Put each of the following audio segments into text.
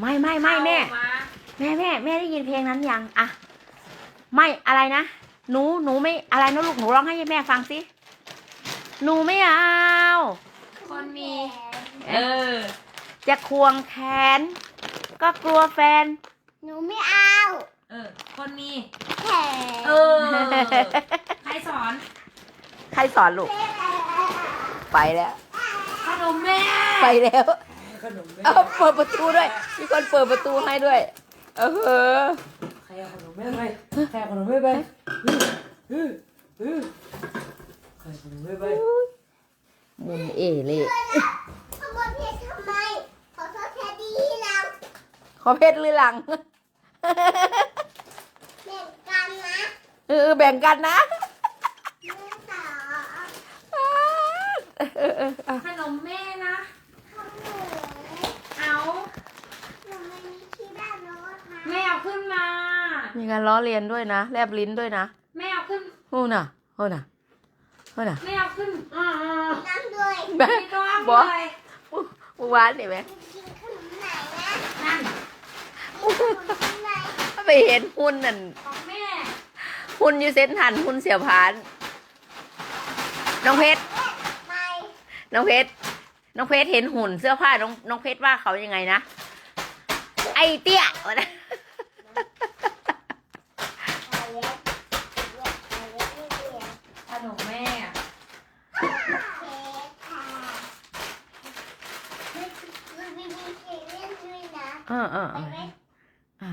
ไม่ไม่ไม่แม่เอาาแม่แม่แม่ได้ยินเพลงนั้นยังอะไม่อะไรนะหนูหนูไม่อะไรนะลูกหนูร้องให้แม่ฟังสิหนูไม่เอาคนมี เอเออจะควงแขน ก็กลัวแฟน หนูไม่เอา เออ คนมี แขน เออ ใครสอน ใครสอนลูก ไปแล้วขนมแม่ ไปแล้ว ขนมแม่เอาเปิดประตูด้วย มีคนเปิดประตูให้ด้วย เออใครเอาขนมแม่ไปใครเอาขนมแม่ไปอื้ออื้อใครเอาขนมแม่ไปมุนเอเล่ขโมยเพชรทำไม ขอโทษแทนดีเราขอเพชรหรือหลัง แบ่งกันนะเออแบ่งกันนะแม่สาวเออเอออะขนมแม่นะ ข้าวหมู เอา หนูไม่มีที่บ้านรถนะ แม่เอาขึ้นมา มี การล้อเลียนด้วยนะแลบลิ้นด้วยนะแม่เอาขึ้นโอ้น่ะโอ้น่ะโอ้น่ะแม่เอาขึ้นอ่าน้ำด้วยแม่ไม่ต้องบอกเลยเมื่อวานเห็นไหมกินขนมไหนนะนั่นกินขนมไหนไปเห็นหุ่นนั่นของแม่หุ่นอยูเซนทันหุ่นเสี่ยวพาน น้องเพชรไปน้องเพชรน้องเพชรเห็นหุ่นเสื้อผ้าน้องน้องเพชรว่าเขายังไงนะ ไอเตี้ยวะนะ ไปแล้วไปแล้วไม่เปลี่ยน ขนมแม่อะ เค้กค่ะมันมีเค้กเล่นด้วยนะ เออเออ ไป เออ ไหม อ่า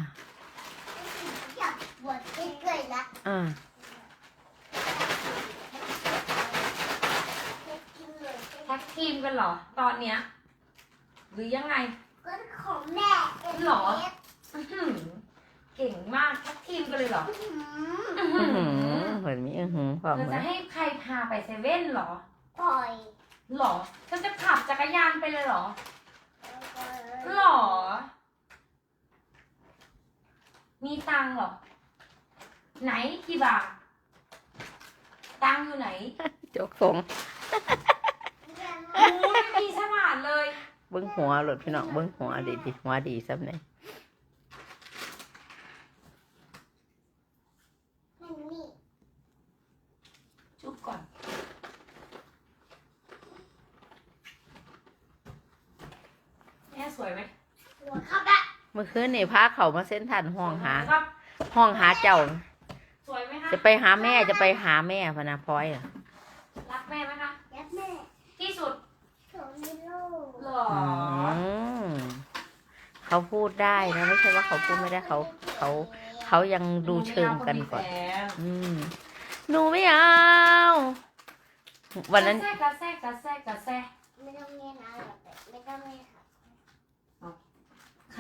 อยากบวชเฉยๆละอ่าจะกินเลยแท็กทีมกันเหรอ ตอนเนี้ย หรือยังไง ก็ของแม่เองหรอ อื้อหือเก่งมากแท็กทีมกันเลยเหรออื้อหืออื้อหือือหืออเหมือนมีอือหือความเราเหมือจะนให้ใครพาไปเซเว่นเหรอปล่อยหรอฉันจะขับจักรยานไปเลยเหรอหรอ มีตังค์เหรอ ไหนกี่บาท ตังค์อยู่ไหนจกทรงโอ้ยไม่มีสมานเลย เบิ้งหัวหลดพี่น้องเบิ้งหัวดีดีหัวดีซ้ำไหนมันนี่จุบก่อน แม่สวยไหมหัว เข้าไปเมื่อคืนนี่พาเขามาเส้นทันห้องหาครับห้องหาเจ้า สวยไหมคะจะไปหาแม่จะไปหาแม่พะนะพลอยอะรักแม่ไหมคะยัดแม่ที่สุดของมิโลหรออืมเขาพูดได้นะไม่ใช่ว่าเขาพูดไม่ได้เขาเขาเขายังดูเชิงกันก่อน อืมหนูไม่เอา วันนั้นกระแซะกระแซะกระแซะไม่ต้องเล่นอะไรแบบไม่ต้องเล่นค่ะ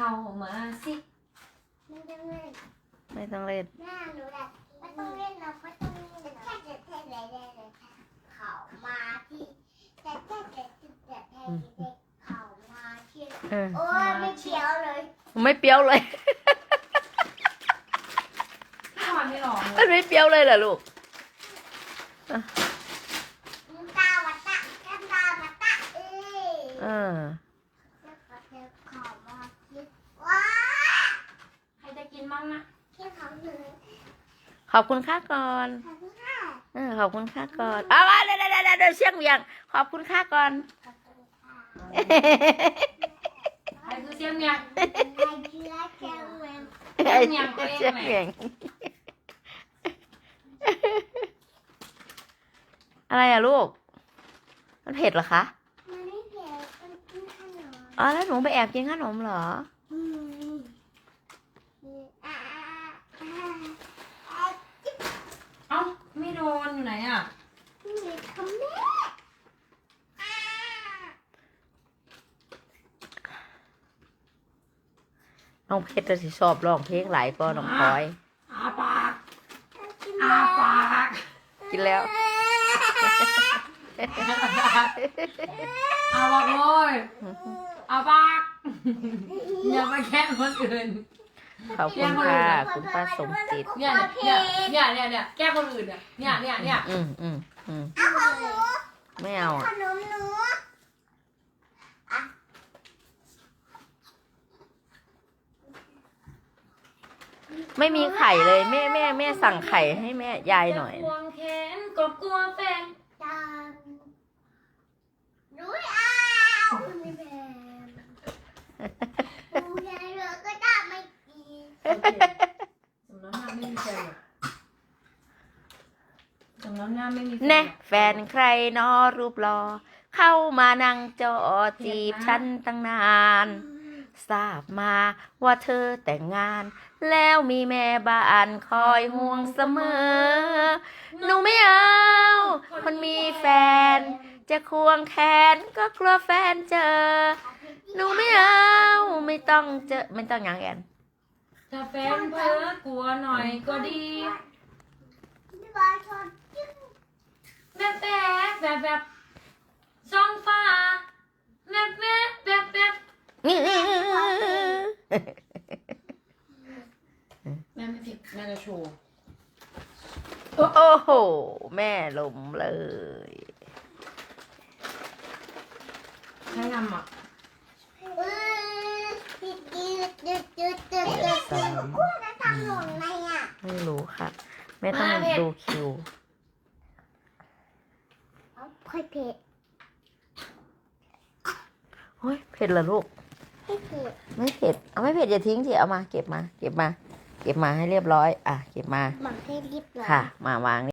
เข้ามาสิไม่ต้องเล่นไม่ต้องเล่นแม่หนูแบบไม่ต้องเล่นนะไม่ต้องเล่นนะแค่จะเทเลยได้เลยค่ะเขามาที่แต่แค่จะจุดแต่แทนที่เด็กเขามาที่เออโอ้ยไม่เชียวเลย ไม่เปรี้ยวเลยพี่พรไม่หรอมันไม่เปรี้ยวเลยเหรอลูกตาวัตตะแก้มตาวัตตะเอ้ยเออ แล้วก็เจอเขามาที่ว้า ใครจะกินบ้างนะ ที่เขาอยู่ ขอบคุณค่าก่อนขอบคุณค่ะเออขอบคุณค่าก่อนเอามาเดี๋ยวเดี๋ยวเดี๋ยวเดี๋ยวเสียงเวียง ขอบคุณค่าก่อนขอบคุณค่ะใครคือเสียงเมียง ไอ้เชื้อแก้วแมวเสียงเวียงอะไรอะลูก มันเผ็ดเหรอคะ มันไม่เผ็ดมันกินขนม อ๋อแล้วหนูไปแอบกินขนมเหรอ อืมอ่าอ่าอ่า เอ้าไม่โดนอยู่ไหนอะ นี่คำแม่อ่า น้องเพชรจะสิชอบร้องเพลงหลายก็น้องพลอย อาปากกินอาปากกินแล้วอาปากเลยอาปากอย่าไปแค่คนอื่นขอบคุณค่ะ คุณป้าสมจิตเนี่ยเนี่ยเนี่ยเนี่ยเนี่ยแก้คนอื่นเนี่ยเนี่ยเนี่ยเนี่ยอืมอืมอืมเอาของหนูไม่เอาขอะนมหนู ไม่มีไข่เลยแม่แม่แม่สั่งไข่ให้แม่ยายหน่อย ควงแขนก็กลัวแฟนตามรู้อ้าวไม่แม่ดูแลเรือก็ได้ไม่ดีโอเคสำนักงานไม่มีแฟนหรอกสำนักงานไม่มีแฟนหรอกแน่แฟนใครนอรูปรอ เข้ามานั่งจอจีบฉันตั้งนาน ทราบมาว่าเธอแต่งงาน แล้วมีแม่บ้านคอยห่วงเสมอ หนูไม่เอา คนมีแฟน จะควงแขนก็กลัวแฟนเจอ หนูไม่เอา ไม่ต้องเจอ ไม่ต้องอย่างแอนถ้าแฟนเพ้อกลัวหน่อยก็ดีพี่บอลชนจิ้มแบบแบบแบบแบบช่องฟ้าแบบแบบแบบแบบแม่ไม่ผิด แม่จะโชว์โอ้โห แม่ลมเลย ใช้ทำอะเออดืดดืดดืดดืดดืดดืดกูจะทำหล่นไหมอะไม่รู้ค่ะ แม่ต้องดูคิวเอาค่อยเผ็ดเฮ้ยเผ็ดเหรอลูกให้เผ็ด ไม่เผ็ด เอาไม่เผ็ดอย่าทิ้งสิเอามา เก็บมา เก็บมา เก็บมาให้เรียบร้อย อะ เก็บมาหมักให้เรียบร้อย ค่ะ มาวาง